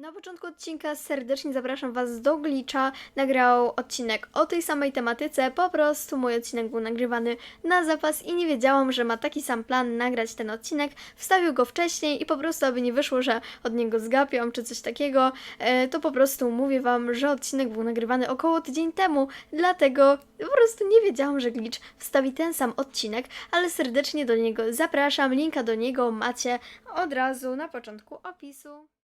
Na początku odcinka serdecznie zapraszam Was do Glitcha. Nagrał odcinek o tej samej tematyce. Po prostu mój odcinek był nagrywany na zapas i nie wiedziałam, że ma taki sam plan nagrać ten odcinek. Wstawił go wcześniej i po prostu, aby nie wyszło, że od niego zgapią czy coś takiego, e, to po prostu mówię Wam, że odcinek był nagrywany około tydzień temu. Dlatego po prostu nie wiedziałam, że Glitch wstawi ten sam odcinek, ale serdecznie do niego zapraszam. Linka do niego macie od razu na początku opisu.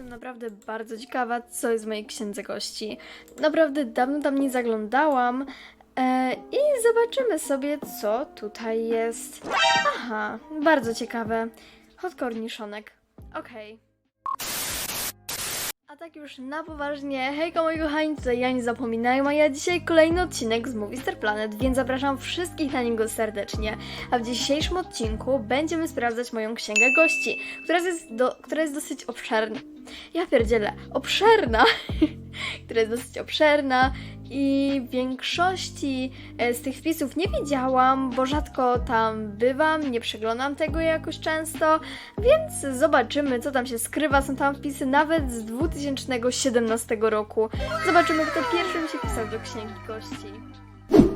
Jestem naprawdę bardzo ciekawa, co jest w mojej księdze gości. Naprawdę dawno tam nie zaglądałam. E, I zobaczymy sobie, co tutaj jest. Aha, bardzo ciekawe. Hot korniszonek. Okej. A tak już na poważnie, hejka moi tutaj ja nie zapominają, a ja dzisiaj kolejny odcinek z Movie Star Planet, więc zapraszam wszystkich na niego serdecznie. A w dzisiejszym odcinku będziemy sprawdzać moją księgę gości, która jest, do, która jest dosyć obszerna. Ja pierdzielę, obszerna! która jest dosyć obszerna i większości e, z tych wpisów nie widziałam, bo rzadko tam bywam, nie przeglądam tego jakoś często, więc zobaczymy, co tam się skrywa. Są tam wpisy nawet z 2017 roku. Zobaczymy, kto pierwszym się pisał do księgi gości.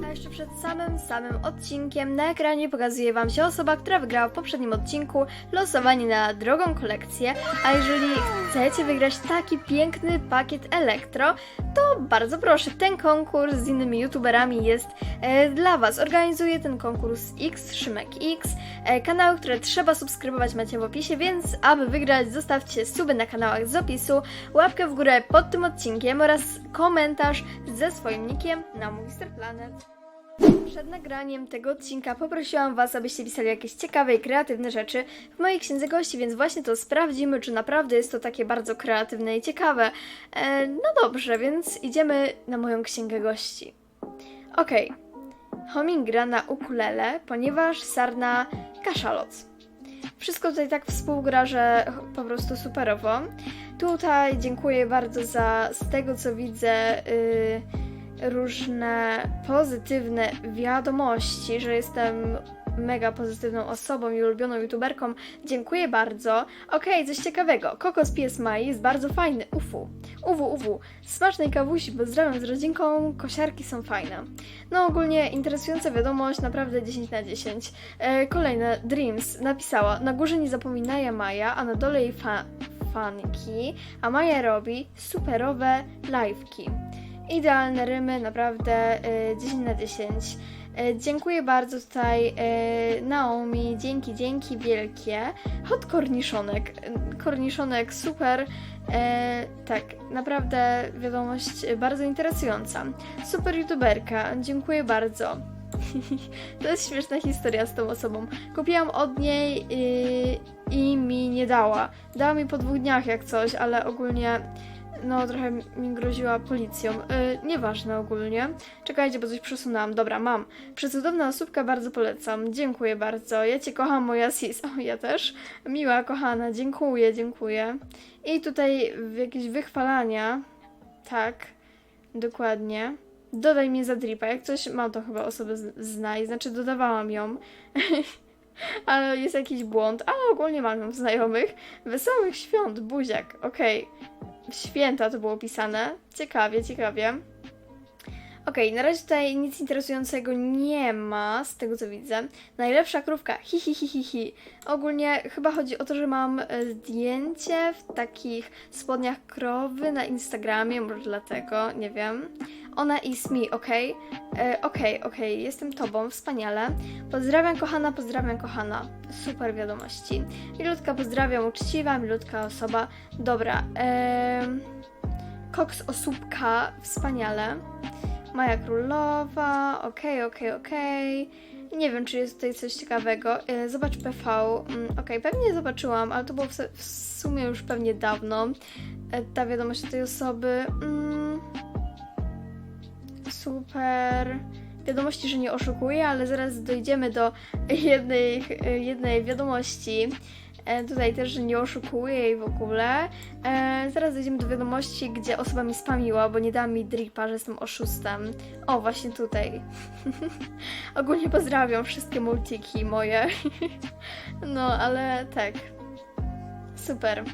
A jeszcze przed samym, samym odcinkiem na ekranie pokazuje Wam się osoba, która wygrała w poprzednim odcinku losowanie na drogą kolekcję. A jeżeli chcecie wygrać taki piękny pakiet elektro, to bardzo proszę, ten konkurs z innymi youtuberami jest e, dla Was. Organizuję ten konkurs X, Szymek X. E, kanały, które trzeba subskrybować macie w opisie, więc aby wygrać zostawcie suby na kanałach z opisu, łapkę w górę pod tym odcinkiem oraz komentarz ze swoim nickiem na Movister Planet. Przed nagraniem tego odcinka poprosiłam Was, abyście pisali jakieś ciekawe i kreatywne rzeczy w mojej księdze gości, więc właśnie to sprawdzimy, czy naprawdę jest to takie bardzo kreatywne i ciekawe. E, no dobrze, więc idziemy na moją księgę gości. Okej. Homing gra na ukulele, ponieważ Sarna kaszaloc. Wszystko tutaj tak współgra, że po prostu superowo. Tutaj dziękuję bardzo za, z tego co widzę, yy, różne pozytywne wiadomości, że jestem mega pozytywną osobą i ulubioną youtuberką. Dziękuję bardzo. Okej, coś ciekawego. Kokos pies Mai jest bardzo fajny. Ufu. Uwu, uwu. Smacznej kawusi, pozdrawiam z rodzinką. Kosiarki są fajne. No ogólnie interesująca wiadomość, naprawdę 10 na 10. E, kolejne, Dreams napisała, na górze nie zapominaje Maja, a na dole jej fa fanki, a Maja robi superowe live'ki. Idealne rymy, naprawdę y, 10 na 10. Y, dziękuję bardzo tutaj y, Naomi, dzięki, dzięki wielkie. Hot korniszonek, y, korniszonek super. Y, tak, naprawdę wiadomość y, bardzo interesująca. Super youtuberka, dziękuję bardzo. to jest śmieszna historia z tą osobą. Kupiłam od niej y, i mi nie dała. Dała mi po dwóch dniach jak coś, ale ogólnie no trochę mi groziła policją. Yy, nieważne ogólnie. Czekajcie, bo coś przesunęłam. Dobra, mam. Przecudowna osóbka, bardzo polecam. Dziękuję bardzo. Ja cię kocham, moja sis. O, ja też. Miła, kochana. Dziękuję, dziękuję. I tutaj jakieś wychwalania. Tak. Dokładnie. Dodaj mnie za dripa. Jak coś, mam to chyba osobę znaj. Znaczy dodawałam ją. ale jest jakiś błąd. Ale ogólnie mam ją znajomych. Wesołych świąt, buziak. Okej. W święta to było pisane. Ciekawie, ciekawie. Okej, na razie tutaj nic interesującego nie ma, z tego co widzę. Najlepsza krówka, hi hi hi hi hi. Ogólnie chyba chodzi o to, że mam e, zdjęcie w takich spodniach krowy na Instagramie, może dlatego, nie wiem. Ona is me, okej? E, Okej, okej, jestem tobą, wspaniale. Pozdrawiam kochana, pozdrawiam kochana. Super wiadomości. Milutka pozdrawiam, uczciwa, milutka osoba. Dobra, em, Koks osóbka, wspaniale. Maja Królowa, okej, okej, okej. Nie wiem, czy jest tutaj coś ciekawego. E, Zobacz PV. Mm, Okej, pewnie zobaczyłam, ale to było w, sumie już pewnie dawno. E, Ta wiadomość tej osoby. Mm, super. Wiadomości, że nie oszukuję, ale zaraz dojdziemy do jednej, jednej wiadomości. E, tutaj też, nie oszukuję jej w ogóle. E, zaraz dojdziemy do wiadomości, gdzie osoba mi spamiła, bo nie dała mi dripa, że jestem oszustem. O, właśnie tutaj. Ogólnie pozdrawiam wszystkie multiki moje. no, ale tak. Super.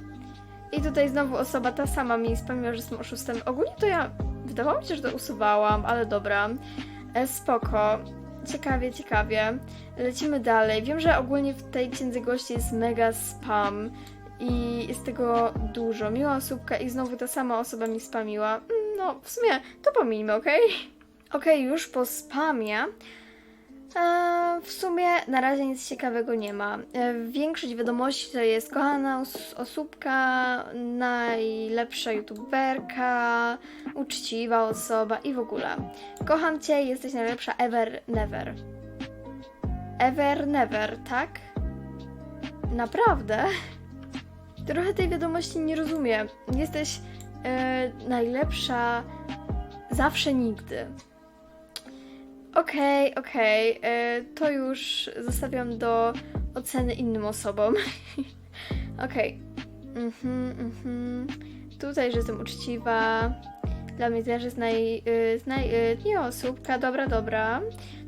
I tutaj znowu osoba ta sama mi spamiła, że jestem oszustem. Ogólnie to ja, wydawało mi się, że to usuwałam, ale dobra. E, spoko. Ciekawie, ciekawie. Lecimy dalej. Wiem, że ogólnie w tej księdze gości jest mega spam i jest tego dużo. Miła osóbka i znowu ta sama osoba mi spamiła. Mm, No, w sumie to pomińmy, okej? Okej, już po spamie. W sumie na razie nic ciekawego nie ma. E, większość wiadomości to jest kochana os- osóbka, najlepsza youtuberka, uczciwa osoba i w ogóle. Kocham cię, jesteś najlepsza ever, never. Ever, never, tak? Naprawdę? Trochę tej wiadomości nie rozumiem. Jesteś e, najlepsza zawsze nigdy. Okej, okej. e, To już zostawiam do oceny innym osobom. Okej. Mhm, mhm. Tutaj, że jestem uczciwa. Dla mnie też jest naj... y, naj y, nie osóbka, dobra, dobra.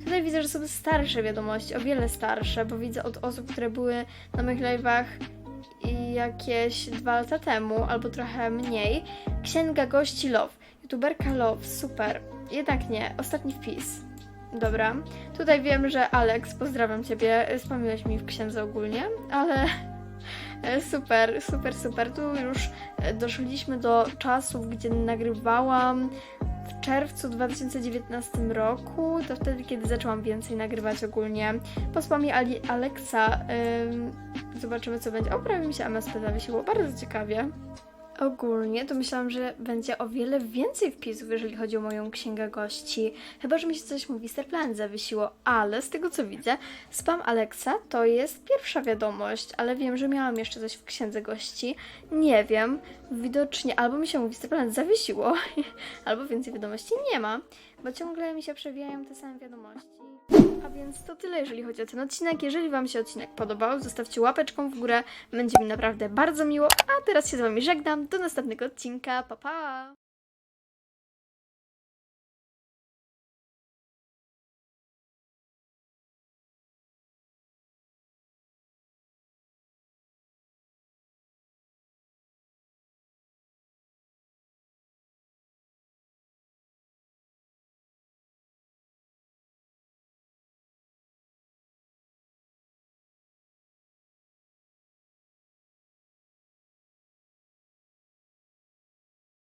Tutaj widzę, że są starsze wiadomości, o wiele starsze, bo widzę od osób, które były na moich live'ach jakieś dwa lata temu, albo trochę mniej. Księga gości Love. YouTuberka Love, super. Jednak nie, ostatni wpis. Dobra. Tutaj wiem, że Alex, pozdrawiam Ciebie, spamiłeś mi w księdze ogólnie, ale e, super, super, super. Tu już e, doszliśmy do czasów, gdzie nagrywałam w czerwcu 2019 roku, to wtedy, kiedy zaczęłam więcej nagrywać ogólnie. Po spamie Ali Alexa ym, zobaczymy, co będzie. O, prawie mi się MSP zawiesiło, bardzo ciekawie. Ogólnie to myślałam, że będzie o wiele więcej wpisów, jeżeli chodzi o moją księgę gości. Chyba, że mi się coś mówi Plan zawiesiło, ale z tego co widzę, spam Alexa to jest pierwsza wiadomość, ale wiem, że miałam jeszcze coś w księdze gości. Nie wiem, widocznie albo mi się mówi Plan zawiesiło, albo więcej wiadomości nie ma, bo ciągle mi się przewijają te same wiadomości. A więc to tyle, jeżeli chodzi o ten odcinek. Jeżeli Wam się odcinek podobał, zostawcie łapeczką w górę. Będzie mi naprawdę bardzo miło. A teraz się z Wami żegnam. Do następnego odcinka. Pa, pa!